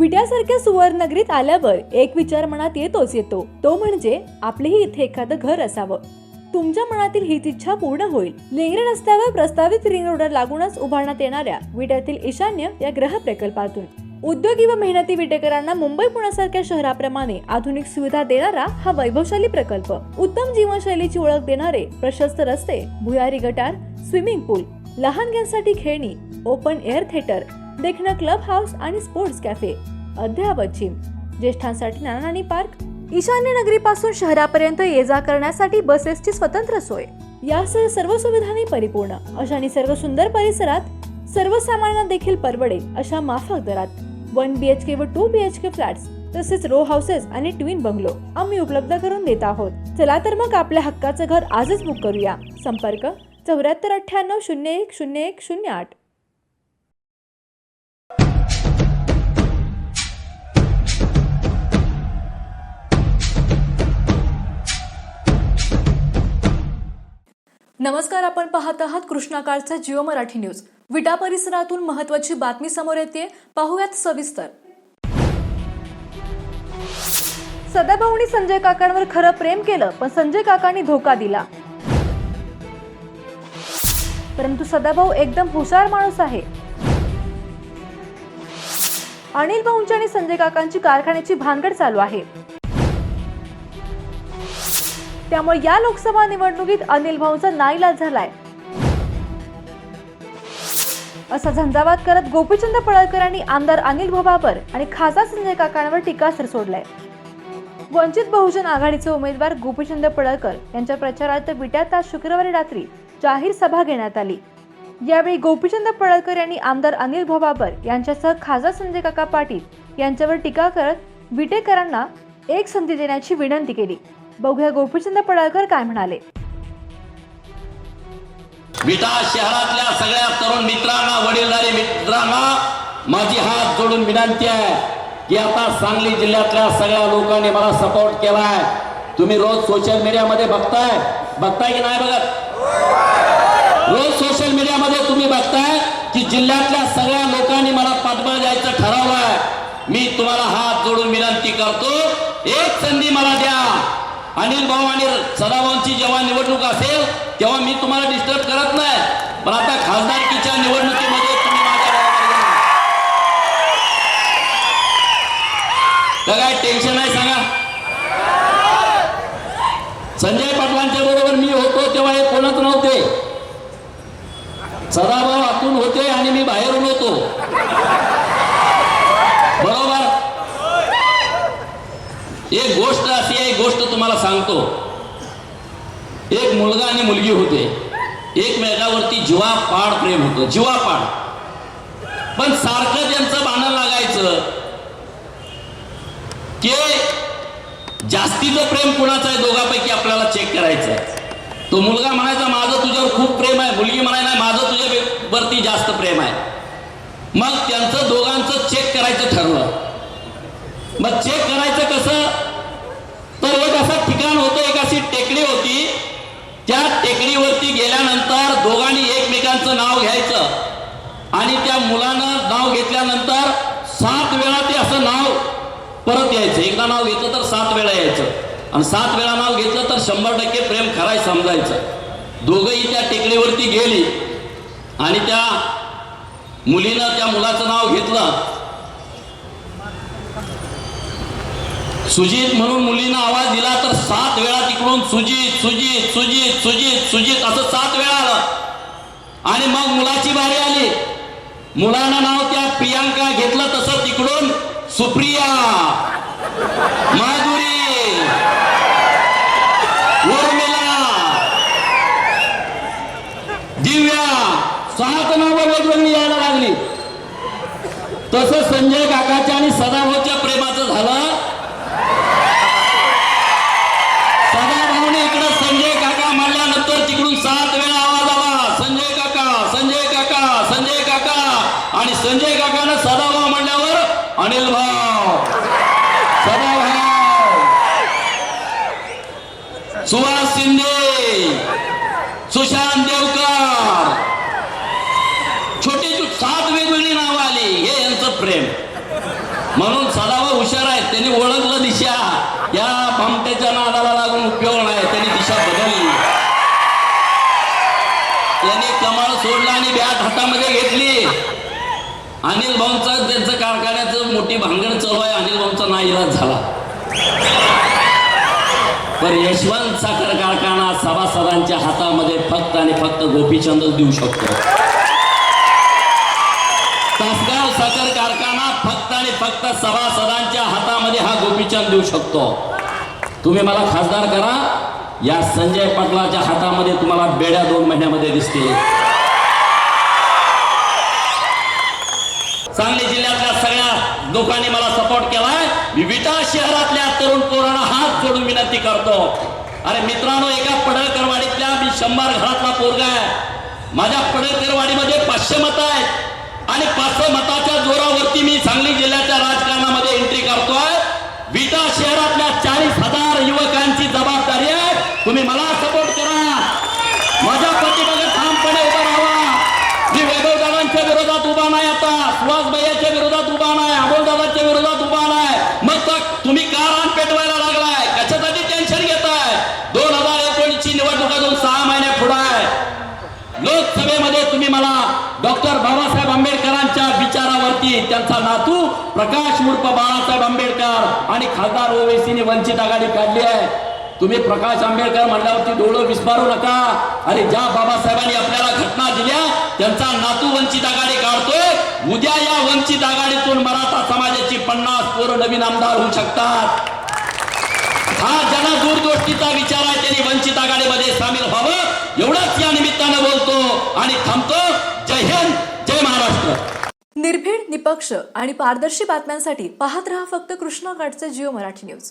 विट्यासारख्या सुवर्णनगरीत आल्यावर एक विचार मनात येतोच येतो. तो म्हणजे आपलेही इथे एखादं घर असावं. तुमच्या मनातील हीच इच्छा पूर्ण होईल. लेंगरे रस्त्यावर प्रस्तावित रिंग रोडर लागूनच उभारण्यात येणाऱ्या विट्यातील ईशान्य या ग्रह प्रकल्पातून. उद्योगी व मेहनती विटेकरांना मुंबई पुण्यासारख्या शहराप्रमाणे आधुनिक सुविधा देणारा हा वैभवशाली प्रकल्प. उत्तम जीवनशैलीची ओळख देणारे प्रशस्त रस्ते भुयारी गटार स्विमिंग पूल लहानग्यांसाठी खेळणी ओपन एअर थिएटर देखणं क्लब हाऊस आणि स्पोर्ट्स कॅफे अद्ययावत जिम ज्येष्ठांसाठी नानानी पार्क ईशान्य नगरीपासून शहरापर्यंत ये जा करण्यासाठी बसेसची स्वतंत्र सोय. यासह सर्व सुविधांनी परिपूर्ण. अशा निसर्ग सुंदर परिसरात सर्वसामान्यांना देखील परवडेल अशा माफक दरात. वन बी एच के व two B H K flats तसेच रो हाऊसेस आणि ट्विन बंगलो आम्ही उपलब्ध करून देत आहोत. चला तर मग आपल्या हक्काचं घर आजच बुक करूया. संपर्क चौऱ्याहत्तर अठ्ठ्याण्णव शून्य एक शून्य एक शून्य आठ. नमस्कार आपण पाहत आहात कृष्णाकाळचा जिओ मराठी न्यूज. विटा परिसरातून महत्वाची बातमी समोर येते पाहूयात सविस्तर. सदाभाऊनी संजय काकांवर खरं प्रेम केलं पण संजय काकांनी धोका दिला. परंतु सदाभाऊ एकदम हुशार माणूस आहे. अनिल भाऊंची आणि संजय काकांची कारखान्याची भानगड चालू आहे. त्यामुळे या लोकसभा निवडणुकीत अनिल भाऊंचा नाईलाज झालाय. असा झंझावात करत गोपीचंद पडळकरांनी आमदार अनिल भोबाबर आणि खासदार संजय काकांवर टीकास्त्र सोडलाय. वंचित बहुजन आघाडीचे उमेदवार गोपीचंद पडळकर यांच्या प्रचारार्थ विट्यात आज शुक्रवारी रात्री जाहीर सभा घेण्यात आली. यावेळी गोपीचंद पडळकर यांनी आमदार अनिल भोबाबर यांच्यासह खासदार संजय काका पाटील यांच्यावर टीका करत विटेकरांना एक संधी देण्याची विनंती केली. बघूया गोपीचंद पडळकर काय म्हणाले. विटा शहरातल्या सगळ्या तरुण मित्रांना वडीलधारी मित्रांना माझी हात जोडून विनंती आहे की आता सांगली जिल्ह्यातल्या सगळ्या लोकांनी मला सपोर्ट केलाय. तुम्ही रोज सोशल मीडियामध्ये बघताय. बघताय की नाही बघत? रोज सोशल मीडियामध्ये तुम्ही बघताय की जिल्ह्यातल्या सगळ्या लोकांनी मला पाठबळ द्यायचं ठरवलंय. मी तुम्हाला हात जोडून विनंती करतो एक संधी मला द्या. अनिल भाऊ आणि सदाभाऊंची जेव्हा निवडणूक असेल तेव्हा मी तुम्हाला डिस्टर्ब करत नाही. पण आता खासदारकीच्या निवडणुकीमध्ये तुम्ही माझ्या काय टेन्शन आहे सांगा. संजय पाटलांच्या बरोबर मी होतो तेव्हा हे कोणच नव्हते. सदाभाऊ आतून होते आणि मी बाहेरून होतो. बरोबर? एक गोष्ट अशी आहे एक गोष्ट तुम्हाला सांगतो. एक मुलगा आणि मुलगी होते. एकमेकावरती जीवापाड प्रेम होतं. जीवापाड. पण सारखं त्यांचं भांडण लागायचं की जास्तीचं प्रेम कुणाचं आहे? दोघांपैकी आपल्याला चेक करायचं आहे तो मुलगा म्हणायचा माझं तुझ्यावर खूप प्रेम आहे. मुलगी म्हणायला माझं तुझ्या वरती जास्त प्रेम आहे. मग त्यांचं दोघांचं चेक करायचं ठरलं. मग चेक करायचं कसं तर एक असं ठिकाण होतं एक अशी टेकडी होती त्या टेकडीवरती गेल्यानंतर दोघांनी एकमेकांचं नाव घ्यायचं. आणि त्या मुलानं नाव घेतल्यानंतर सात वेळा ते असं नाव परत यायचं. एकदा नाव घेतलं तर सात वेळा यायचं. आणि सात वेळा नाव घेतलं तर शंभर टक्के प्रेम खराय समजायचं. दोघंही त्या टेकडीवरती गेली. आणि त्या मुलीनं त्या मुलाचं नाव घेतलं. सुजित म्हणून मुलीनं आवाज दिला तर सात वेळा तिकडून सुजित सुजित सुजित सुजित सुजित असं सात वेळा आलं. आणि मग मुलाची बारी आली. मुलानं नाव त्या प्रियांका घेतलं तसं तिकडून सुप्रिया माधुरी उर्मिला दिव्या सात नावं वेगवेगळी यायला लागली. तसं संजय काकाच्या आणि सदाभाऊच्या प्रेमाचं झालं सदाभाऊने इकडं संजय काका म्हणल्यानंतर तिकडून सात वेळा आवाज आला संजय काका संजय काका. आणि संजय काकानं सदाभाव म्हणल्यावर अनिल भाव सदाभाव. सुहास शिंदे. सुशांत देवकर. छोटी सात वेगवेगळी नावं आली. हे यांचं प्रेम. म्हणून सदाभाव हुशार आहेत. त्यांनी ओळखलं दिशा. या भामट्याच्या नादाला लागून उपयोग नाही. त्यांनी हातामध्ये घेतली. अनिल भाऊंचा त्यांचं कारखान्याचं मोठी भांगण चालू आहे. अनिल भाऊंचा नाईलाज झाला. पण यशवंत साखर कारखाना सभासदांच्या हातामध्ये फक्त आणि फक्त गोपीचंद देऊ शकतो. तासगाव साखर कारखाना फक्त आणि फक्त सभासदांच्या हातामध्ये हा गोपीचंद देऊ शकतो. तुम्ही मला खासदार करा. या संजय पाटलाच्या हातामध्ये तुम्हाला बेड्या दोन महिन्यामध्ये दिसतील. सांगली जिल्ह्यातल्या सगळ्या लोकांनी मला सपोर्ट केलाय. मी विटा शहरातल्या तरुण पोरांना हात जोडून विनंती करतो. अरे मित्रांनो एका पडळकरवाडीतल्या मी शंभर घरातला पोरगा आहे. माझ्या पडळकरवाडीमध्ये पाचशे मत आहेत. आणि पाचशे मताच्या जोरावरती मी सांगली जिल्ह्याच्या राजकारणामध्ये एंट्री करतोय विटा शहरातल्या चाळीस हजार युवकांची जबाबदारी आहे तुम्ही मला सपोर्ट करा माझ्या पाठीमागे ठामपणे उभा राहा मी वैभव दादांच्या विरोधात उभा नाही आता सुहास भैयाच्या विरोधात उभा नाही अमोल दादांच्या विरोधात उभा नाही मग तर तुम्ही का रान पेटवायला लागलाय कशासाठी टेन्शन घेताय दोन हजार एकोणीसची निवडणूक अजून सहा महिने पुढे आहे लोकसभेमध्ये तुम्ही मला डॉक्टर बाबासाहेब आंबेडकरांच्या विचारावरती त्यांचा नातू प्रकाश उर्फ बाळासाहेब आंबेडकर आणि खासदार ओवेसीने वंचित आघाडी काढली आहे. तुम्ही प्रकाश आंबेडकर म्हणल्यावरती डोळं विस्मारू नका. आणि ज्या बाबासाहेबांनी आपल्याला घटना दिल्या त्यांचा नातू वंचित आघाडी काढतोय. उद्या या वंचित आघाडीतून मराठा समाजाची पन्नास पोरं नवीन आमदार होऊ शकतात. हा ज्यांना दूरदृष्टीचा विचार आहे त्यांनी वंचित आघाडीमध्ये सामील व्हावं. एवढंच या निमित्तानं बोलतो आणि थांबतो. जय हिंद जय महाराष्ट्र. निर्भीड निपक्ष आणि पारदर्शी बातम्यांसाठी पाहत रहा फक्त कृष्णा घाटचे जिओ मराठी न्यूज.